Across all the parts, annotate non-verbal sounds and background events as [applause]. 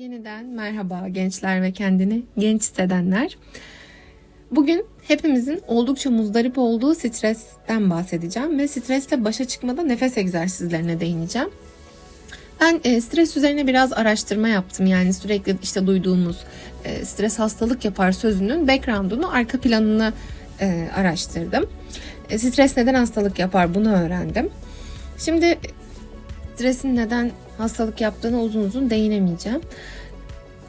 Yeniden merhaba gençler ve kendini genç hissedenler. Bugün hepimizin oldukça muzdarip olduğu stresten bahsedeceğim ve stresle başa çıkmada nefes egzersizlerine değineceğim. Ben e, stres üzerine biraz araştırma yaptım. Yani sürekli işte duyduğumuz e, stres hastalık yapar sözünün background'unu, arka planını e, araştırdım. E, stres neden hastalık yapar bunu öğrendim. Şimdi stresin neden hastalık yaptığına uzun uzun değinemeyeceğim.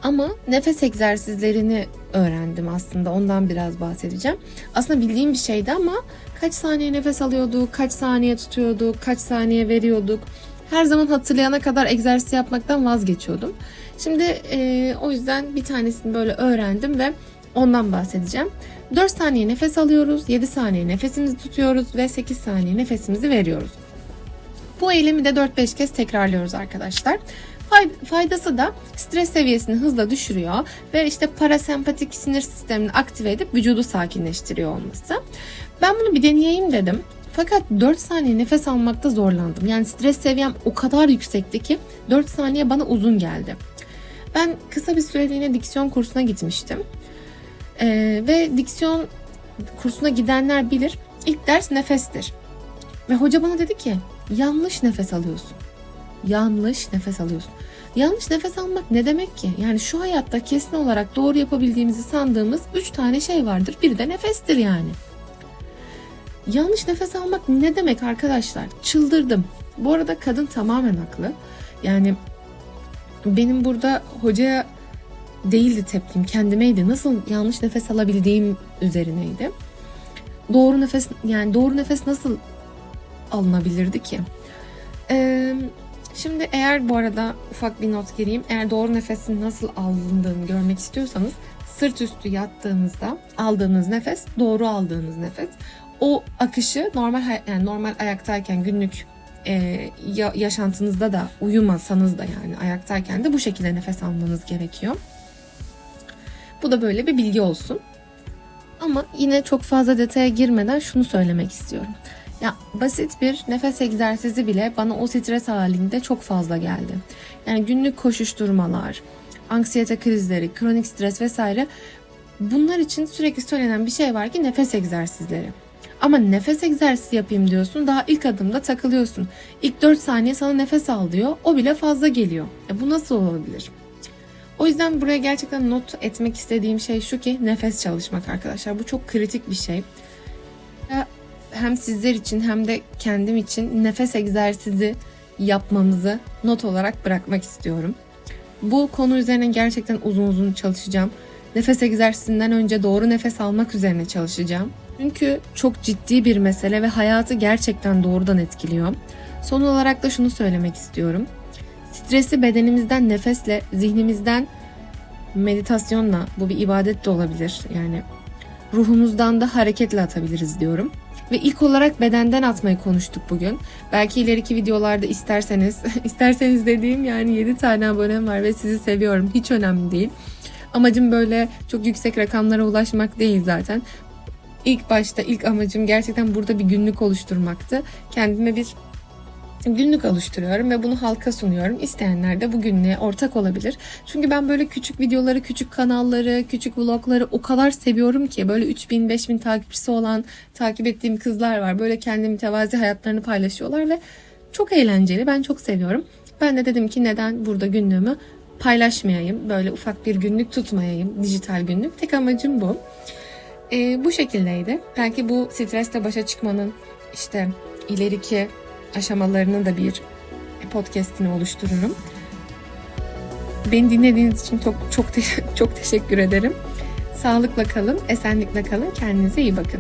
Ama nefes egzersizlerini öğrendim aslında. Ondan biraz bahsedeceğim. Aslında bildiğim bir şeydi ama kaç saniye nefes alıyorduk, kaç saniye tutuyorduk, kaç saniye veriyorduk. Her zaman hatırlayana kadar egzersiz yapmaktan vazgeçiyordum. Şimdi e, o yüzden bir tanesini böyle öğrendim ve ondan bahsedeceğim. 4 saniye nefes alıyoruz, 7 saniye nefesimizi tutuyoruz ve 8 saniye nefesimizi veriyoruz. Bu eylemi de 4-5 kez tekrarlıyoruz arkadaşlar. Faydası da stres seviyesini hızla düşürüyor ve işte parasempatik sinir sistemini aktive edip vücudu sakinleştiriyor olması. Ben bunu bir deneyeyim dedim. Fakat 4 saniye nefes almakta zorlandım. Yani stres seviyem o kadar yüksekti ki 4 saniye bana uzun geldi. Ben kısa bir süreliğine diksiyon kursuna gitmiştim. Ee, ve diksiyon kursuna gidenler bilir ilk ders nefestir. Ve hoca bana dedi ki yanlış nefes alıyorsun. Yanlış nefes alıyorsun. Yanlış nefes almak ne demek ki? Yani şu hayatta kesin olarak doğru yapabildiğimizi sandığımız 3 tane şey vardır. Biri de nefestir yani. Yanlış nefes almak ne demek arkadaşlar? Çıldırdım. Bu arada kadın tamamen haklı. Yani benim burada hocaya değildi tepkim kendimeydi. Nasıl yanlış nefes alabildiğim üzerineydi. Doğru nefes yani doğru nefes nasıl alınabilirdi ki? Ee, şimdi eğer bu arada ufak bir not gireyim. Eğer doğru nefesin nasıl alındığını görmek istiyorsanız sırt üstü yattığınızda aldığınız nefes doğru aldığınız nefes. O akışı normal yani normal ayaktayken günlük e, ya, yaşantınızda da uyumasanız da yani ayaktayken de bu şekilde nefes almanız gerekiyor. Bu da böyle bir bilgi olsun. Ama yine çok fazla detaya girmeden şunu söylemek istiyorum. Ya basit bir nefes egzersizi bile bana o stres halinde çok fazla geldi. Yani günlük koşuşturmalar, anksiyete krizleri, kronik stres vesaire bunlar için sürekli söylenen bir şey var ki nefes egzersizleri. Ama nefes egzersizi yapayım diyorsun daha ilk adımda takılıyorsun. İlk 4 saniye sana nefes al diyor o bile fazla geliyor. E bu nasıl olabilir? O yüzden buraya gerçekten not etmek istediğim şey şu ki nefes çalışmak arkadaşlar. Bu çok kritik bir şey hem sizler için hem de kendim için nefes egzersizi yapmamızı not olarak bırakmak istiyorum. Bu konu üzerine gerçekten uzun uzun çalışacağım. Nefes egzersizinden önce doğru nefes almak üzerine çalışacağım. Çünkü çok ciddi bir mesele ve hayatı gerçekten doğrudan etkiliyor. Son olarak da şunu söylemek istiyorum. Stresi bedenimizden nefesle, zihnimizden meditasyonla, bu bir ibadet de olabilir. Yani ruhumuzdan da hareketle atabiliriz diyorum. Ve ilk olarak bedenden atmayı konuştuk bugün. Belki ileriki videolarda isterseniz, [laughs] isterseniz dediğim yani 7 tane abonem var ve sizi seviyorum. Hiç önemli değil. Amacım böyle çok yüksek rakamlara ulaşmak değil zaten. İlk başta ilk amacım gerçekten burada bir günlük oluşturmaktı. Kendime bir günlük oluşturuyorum ve bunu halka sunuyorum. İsteyenler de bu günlüğe ortak olabilir. Çünkü ben böyle küçük videoları, küçük kanalları, küçük vlogları o kadar seviyorum ki böyle 3000 5000 takipçisi olan takip ettiğim kızlar var. Böyle kendi mütevazi hayatlarını paylaşıyorlar ve çok eğlenceli. Ben çok seviyorum. Ben de dedim ki neden burada günlüğümü paylaşmayayım. Böyle ufak bir günlük tutmayayım. Dijital günlük. Tek amacım bu. Ee, bu şekildeydi. Belki bu stresle başa çıkmanın işte ileriki aşamalarını da bir podcast'ini oluştururum. Beni dinlediğiniz için çok çok te- [laughs] çok teşekkür ederim. Sağlıkla kalın, esenlikle kalın, kendinize iyi bakın.